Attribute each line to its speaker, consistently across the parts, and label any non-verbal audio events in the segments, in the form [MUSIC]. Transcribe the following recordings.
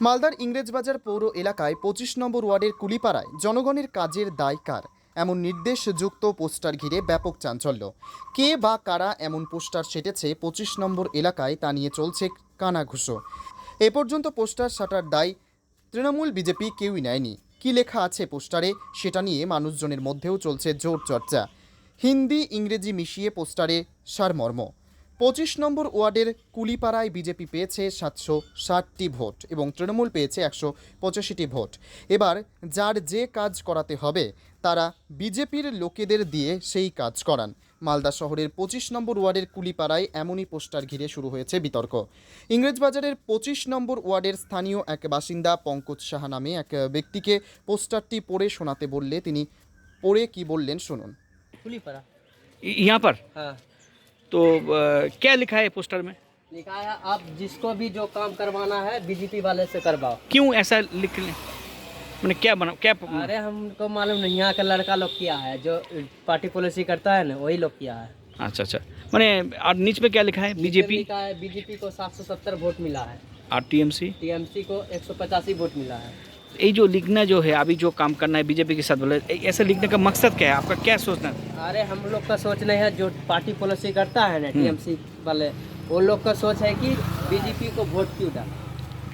Speaker 1: মালদার ইংরেজবাজার পৌর এলাকায় পঁচিশ নম্বর ওয়ার্ডের কুলিপাড়ায় জনগণের কাজের দায় কার? এমন নির্দেশযুক্ত পোস্টার ঘিরে ব্যাপক চাঞ্চল্য। কে বা কারা এমন পোস্টার সেটেছে পঁচিশ নম্বর এলাকায় তা নিয়ে চলছে কানাঘুষো এ পর্যন্ত পোস্টার সাটার দায় তৃণমূল, বিজেপি কেউই নেয়নি। কী লেখা আছে পোস্টারে? সেটা নিয়ে মানুষজনের মধ্যেও চলছে জোর চর্চা। হিন্দি, ইংরেজি মিশিয়ে পোস্টারে সারমর্ম। পঁচিশ নম্বর ওয়ার্ডের কুলিপাড়ায় বিজেপি পেয়েছে সাতশো ষাটটি ভোট এবং তৃণমূল পেয়েছে একশো পঁচাশিটি ভোট। এবার যার যে কাজ করাতে হবে তারা বিজেপির লোকেদের দিয়ে সেই কাজ করান। মালদা শহরের পঁচিশ নম্বর ওয়ার্ডের কুলিপাড়ায় এমনই পোস্টার ঘিরে শুরু হয়েছে বিতর্ক। ইংরেজবাজারের পঁচিশ নম্বর ওয়ার্ডের স্থানীয় এক বাসিন্দা পঙ্কজ সাহা নামে এক ব্যক্তিকে পোস্টারটি পড়ে শোনাতে বললে তিনি পড়ে কি বললেন শুনুন।
Speaker 2: কুলিপাড়া। ইয়াপার?
Speaker 3: হ্যাঁ।
Speaker 2: तो अ, क्या लिखा है पोस्टर में?
Speaker 3: लिखा है आप जिसको भी जो काम करवाना है बीजेपी वाले से करवाओ।
Speaker 2: क्यों ऐसा लिख लें? मैंने क्या बना क्या
Speaker 3: अरे हमको मालूम नहीं यहाँ का लड़का लोग किया है जो पार्टी पॉलिसी करता है ना वही लोग किया है।
Speaker 2: अच्छा अच्छा। मैंने और नीच में क्या लिखा है? बीजेपी
Speaker 3: का है बीजेपी को 770 वोट मिला है।
Speaker 2: और टीएमसी
Speaker 3: टीएमसी को 185 वोट मिला है।
Speaker 2: ये जो लिखना जो है अभी जो काम करना है बीजेपी के साथ बोले ऐसा लिखने का मकसद क्या है? आपका क्या सोचना है?
Speaker 3: अरे हम लोग का सोच नहीं है जो पार्टी पॉलिसी करता है ना टीएमसी वाले वो लोग का सोच है कि बीजेपी को वोट क्यों डाला?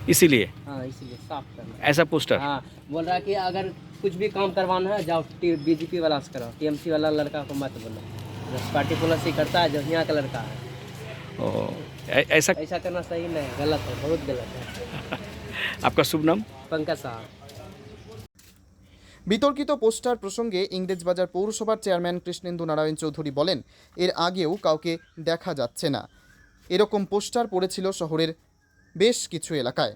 Speaker 2: इसीलिए?
Speaker 3: हाँ इसीलिए साफ़ करना
Speaker 2: ऐसा पोस्टर?
Speaker 3: हाँ बोल रहा है कि अगर कुछ भी काम करवाना है जाओ बीजेपी वाला से करो टीएमसी वाला लड़का को मत बोलो। पार्टी पॉलिसी करता है जो यहाँ का लड़का है।
Speaker 2: ओ, ऐसा
Speaker 3: ऐसा करना सही नहीं है गलत है बहुत गलत है। [LAUGHS]
Speaker 2: आपका शुभ नाम
Speaker 3: पंकज साहब
Speaker 1: বিতর্কিত পোস্টার প্রসঙ্গে ইংরেজবাজার পৌরসভার চেয়ারম্যান কৃষ্ণেন্দু নারায়ণ চৌধুরী বলেন এর আগেও কাউকে দেখা যাচ্ছে না এরকম পোস্টার পড়েছিল শহরের বেশ কিছু এলাকায়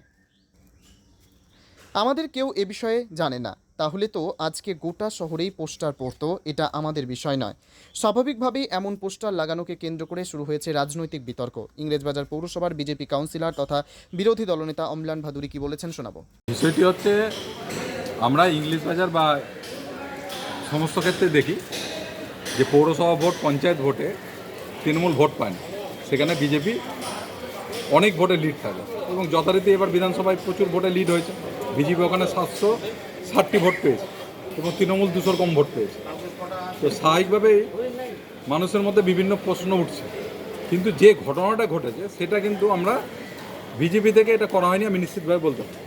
Speaker 1: আমাদের কেউ এ বিষয়ে জানে না তাহলে তো আজকে গোটা শহরেই পোস্টার পড়তো, এটা আমাদের বিষয় নয়। স্বাভাবিকভাবেই এমন পোস্টার লাগানোকে কেন্দ্র করে শুরু হয়েছে রাজনৈতিক বিতর্ক। ইংরেজবাজার পৌরসভার বিজেপি কাউন্সিলর তথা বিরোধী দলনেতা অম্লান ভাদুরি কি বলেছেন শোনাবো।
Speaker 4: বিষয়টি হচ্ছে, আমরা ইংলিশ বাজার বা সমস্ত ক্ষেত্রে দেখি যে পৌরসভা ভোট, পঞ্চায়েত ভোটে তৃণমূল ভোট পায় না। সেখানে বিজেপি অনেক ভোটে লিড থাকে এবং যথারীতি এবার বিধানসভায় প্রচুর ভোটে লিড হয়েছে। বিজেপি ওখানে সাতশো ষাটটি ভোট পেয়েছে এবং তৃণমূল দুশোর কম ভোট পেয়েছে। তো স্বাভাবিকভাবেই মানুষের মধ্যে বিভিন্ন প্রশ্ন উঠছে। কিন্তু যে ঘটনাটা ঘটেছে, সেটা কিন্তু আমরা বিজেপি থেকে এটা করা হয়নি, আমি নিশ্চিতভাবে বলতে পারি।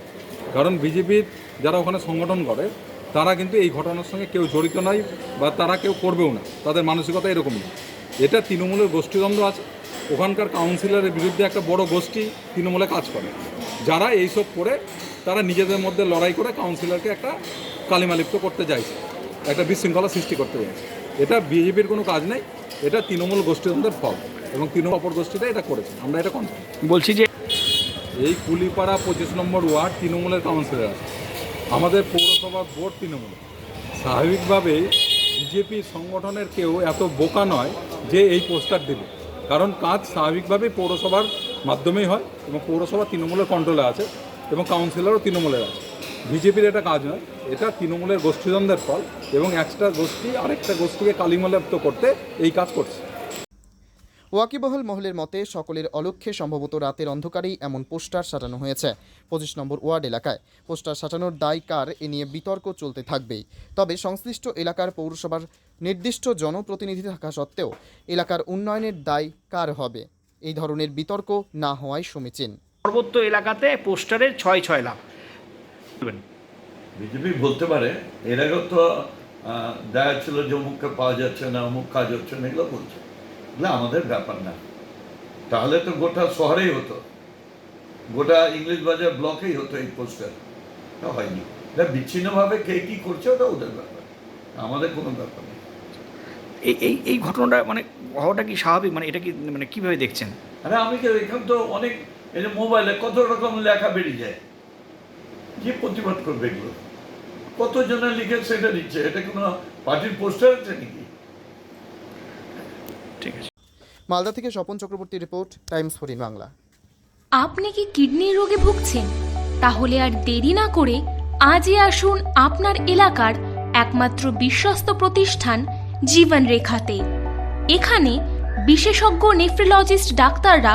Speaker 4: কারণ বিজেপির যারা ওখানে সংগঠন করে, তারা কিন্তু এই ঘটনার সঙ্গে কেউ জড়িত নাই বা তারা কেউ করবেও না। তাদের মানসিকতা এরকম না এটা তৃণমূলের গোষ্ঠীদ্বন্দ্ব আছে। ওখানকার কাউন্সিলরের বিরুদ্ধে একটা বড় গোষ্ঠী তৃণমূলে কাজ করে। যারা এইসব করে তারা নিজেদের মধ্যে লড়াই করে কাউন্সিলরকে একটা কালিমালিপ্ত করতে চাইছে একটা বিশৃঙ্খলা সৃষ্টি করতে চাইছে। এটা বিজেপির কোনো কাজ নেই এটা তৃণমূল গোষ্ঠীদ্বন্দ্বের ফল এবং তৃণমূল অপর গোষ্ঠীটা এটা করেছে আমরা এটা কনফার্ম
Speaker 2: বলছি যে
Speaker 4: এই কুলিপাড়া পঁচিশ নম্বর ওয়ার্ড তৃণমূলের কাউন্সিলর আছে আমাদের পৌরসভার বোর্ড তৃণমূল। স্বাভাবিকভাবেই বিজেপি সংগঠনের কেউ এত বোকা নয় যে এই পোস্টার দিবে কারণ কাজ স্বাভাবিকভাবেই পৌরসভার মাধ্যমেই হয় এবং পৌরসভা তৃণমূলের কন্ট্রোলে আছে। এবং কাউন্সিলরও তৃণমূলের আছে। বিজেপির এটা কাজ নয়, এটা তৃণমূলের গোষ্ঠীদ্বন্দ্বের ফল এবং একটা গোষ্ঠী, আরেকটা গোষ্ঠীকে কালিমালিপ্ত করতে এই কাজ করছে।
Speaker 1: ওয়াকিবহল মহলের মতে, সকলের অলক্ষ্যে সম্ভবত রাতের অন্ধকারেই এমন পোস্টার সাটানো হয়েছে। পঁচিশ নম্বর ওয়ার্ড এলাকায় পোস্টার সাটানোর দায় কার এ নিয়ে বিতর্ক চলতে থাকবেই। তবে সংশ্লিষ্ট এলাকার পৌরসভার নির্দিষ্ট জনপ্রতিনিধি থাকা সত্ত্বেও এলাকার উন্নয়নের দায় কার হবে? এই ধরনের বিতর্ক না হওয়াই সমীচীন।
Speaker 2: পার্বত্য এলাকাতে পোস্টারের ছয় ছয় লাভ বলবেন।
Speaker 5: বিজেপি বলতে পারে এর আগেও তো দেখা ছিল যে অমুককে পাওয়া যাচ্ছে না অমুক কাজ হচ্ছে না এগুলো বলছে। এগুলো আমাদের ব্যাপার না। তাহলে তো গোটা শহরেই হতো। গোটা ইংলিশ বাজার ব্লকেই হতো এই পোস্টার। হয়নি। এটা বিচ্ছিন্নভাবে কে কী করছে ওটা ওদের ব্যাপার। আমাদের কোনো ব্যাপার নেই।
Speaker 2: এই এই এই ঘটনাটা মানে হওয়াটা কি স্বাভাবিক? মানে এটা কি মানে কীভাবে দেখছেন?
Speaker 5: আরে আমি কি এখানে তো অনেক এই যে মোবাইলে কত রকম লেখা বেরিয়ে যায়? কি প্রতিবাদ করবে এগুলো? কতজনে লিখে সেটা দিচ্ছে? এটা কোনো পার্টির পোস্টার আছে নাকি?
Speaker 2: ঠিক আছে।
Speaker 1: মালদা থেকে স্বপন চক্রবর্তী রিপোর্ট টাইমস ফোরিন বাংলা।
Speaker 6: আপনি কি কিডনির রোগে ভুগছেন? তাহলে আর দেরি না করে আজই আসুন আপনার এলাকার একমাত্র বিশ্বস্ত প্রতিষ্ঠান জীবন রেখাতে এখানে বিশেষজ্ঞ নেফ্রোলজিস্ট ডাক্তাররা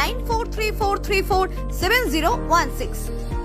Speaker 7: 9434347016.